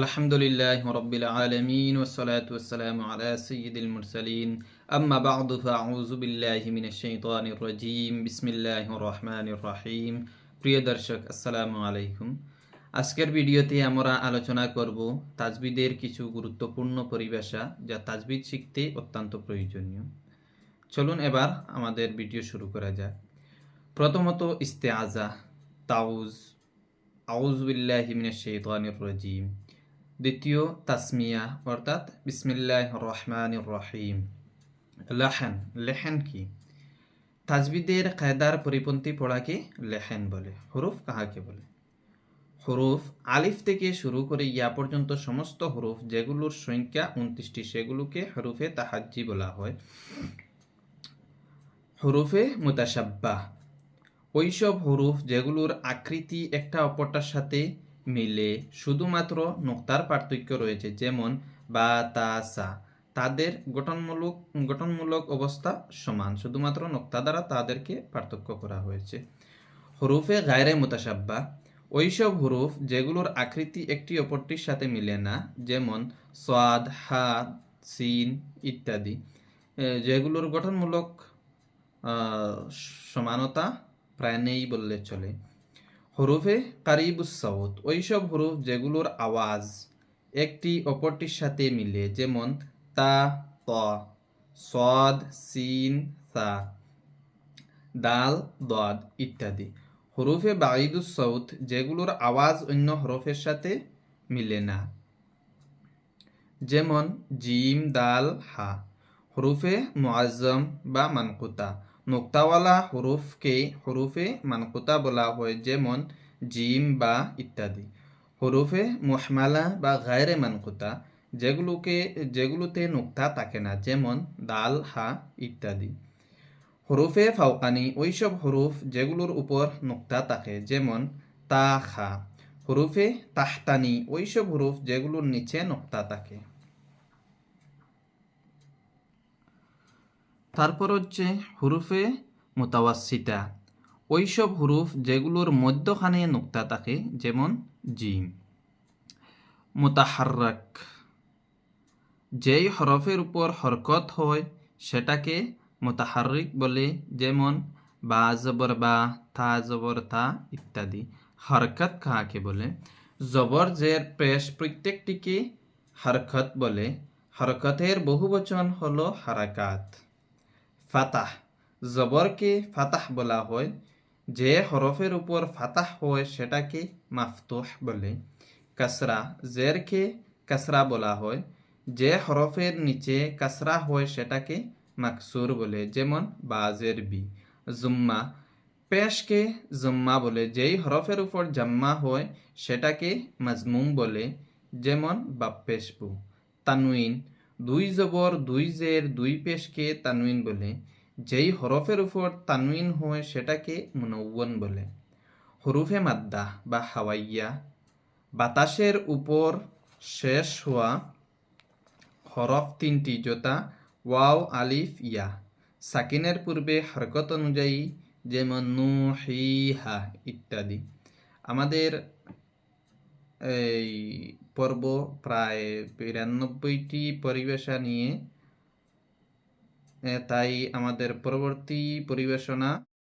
আলহামদুলিল্লাহ রবিল আলমিন ওসলাত ওসালাম আলা সঈদুল মুরসালিন। আম্মা বাদু ফাউজুবিল্লাহি মিনাশ শাইতানির রাজিম। বিসমিল্লাহির রহমানির রহিম। প্রিয় দর্শক, আসসালামু আলাইকুম। আজকের ভিডিওতে আমরা আলোচনা করব তাজবিদের কিছু গুরুত্বপূর্ণ পরিভাষা যা তাজবিদ শিখতে অত্যন্ত প্রয়োজনীয়। চলুন এবার আমাদের ভিডিও শুরু করা যাক। প্রথমত ইস্তে আজা তাউজ আউজবিল্লাহিমিনের শেতানির রাজিম। দ্বিতীয় তাসমিয়া, অর্থাৎ বিসমিল্লাহ রহমান রহিম লেহেন লেহেন কি? তাজবিদের কায়দার পরিপন্থী পড়াকে লেহেন বলে, হরুফ কাহাকে বলে? হরুফ, আলিফ থেকে শুরু করে ইয়া পর্যন্ত সমস্ত হরুফ, যেগুলোর সংখ্যা উনত্রিশটি, সেগুলোকে হরুফে তাহাজ্জি বলা হয়। হরুফে মুতাসাব্বা ওইসব হরুফ যেগুলোর আকৃতি একটা অপরটার সাথে মিলে শুধুমাত্র নোক্তার পার্থক্য রয়েছে, যেমন বা, তা, সা। তাদের গঠনমূলক গঠনমূলক অবস্থা সমান, শুধুমাত্র নোক্তা দ্বারা তাদেরকে পার্থক্য করা হয়েছে। হরুফে গায়রে মোতাসাব্বা ওইসব হরুফ যেগুলোর আকৃতি একটি অপরটির সাথে মিলে না, যেমন সাদ হা সিন ইত্যাদি যেগুলোর গঠনমূলক সমানতা প্রায় নেই বললে চলে। হরুফে কারিবুস সাউত ওইসব হরুফ যেগুলোর আওয়াজ একটি অপরটির সাথে মিলে, যেমন তা, ত, সদ, সিন, সা, দাল, দদ ইত্যাদি। হরুফে বাঈদুসাউত যেগুলোর আওয়াজ অন্য হরফের সাথে মিলে না, যেমন জিম, দাল, হা। হরুফে মুআজ্জম বা মানকুতা নোক্তাওয়ালা হরুফকে, হরুফে মানকুতা বলা হয় যেমন জিম বা ইত্যাদি। হরুফে মুহমালা বা গায়রে মানকুতা, যেগুলোকে, যেগুলোতে নোক্তা থাকে না, যেমন দাল, হা ইত্যাদি। হরুফে ফাওকানি, ওইসব হরুফ যেগুলোর উপর নোক্তা থাকে, যেমন তা, খা। হরুফে তাহতানি, ওইসব হরুফ যেগুলোর নিচে নোক্তা থাকে। তারপর হচ্ছে হুরুফে মোতাওয়াসিতা ওইসব হুরুফ যেগুলোর মধ্যখানে নোক্তা থাকে, যেমন জিম। মোতাহার্রাক। যেই হরফের উপর হরকত হয়, সেটাকে মোতাহারিক বলে, যেমন বা, জবর বা থা জবর থা ইত্যাদি। হরকত কাহাকে বলে? জবর জের পেশ প্রত্যেকটিকে হরকত বলে। হরকতের বহুবচন হলো হারাকাত। ফাতাহ। জবরকে ফাতাহ বলা হয়, যে হরফের উপর ফাতাহ হয় সেটাকে মাফতুহ বলে। কাসরা, জেরকে কাসরা বলা হয়, যে হরফের নিচে কাসরা হয় সেটাকে মাকসুর বলে, যেমন বাজের বি। জুম্মা, পেশকে জুম্মা বলে, যেই হরফের উপর জাম্মা হয় সেটাকে মাজমুম বলে, যেমন বাপ্পেশবু। তানউইন দুই জবর দুই জের দুই পেশকে তানউইন বলে। যেই হরফের উপর তানউইন হয়, সেটাকে মুনব্বন বলে। হরুফে মাদ্দা বা হাওয়াইয়া বাতাসের উপর শেষ হওয়া হরফ তিনটি যথা ওয়াও আলিফ, ইয়া। সাকিনের পূর্বে হরকত অনুযায়ী, যেমন নু হি, হা, ইত্যাদি। আমাদের এই পর্ব প্রায় বিরানব্বইটি পরিবেশা নিয়ে তাই আমাদের পরবর্তী পরিবেশনা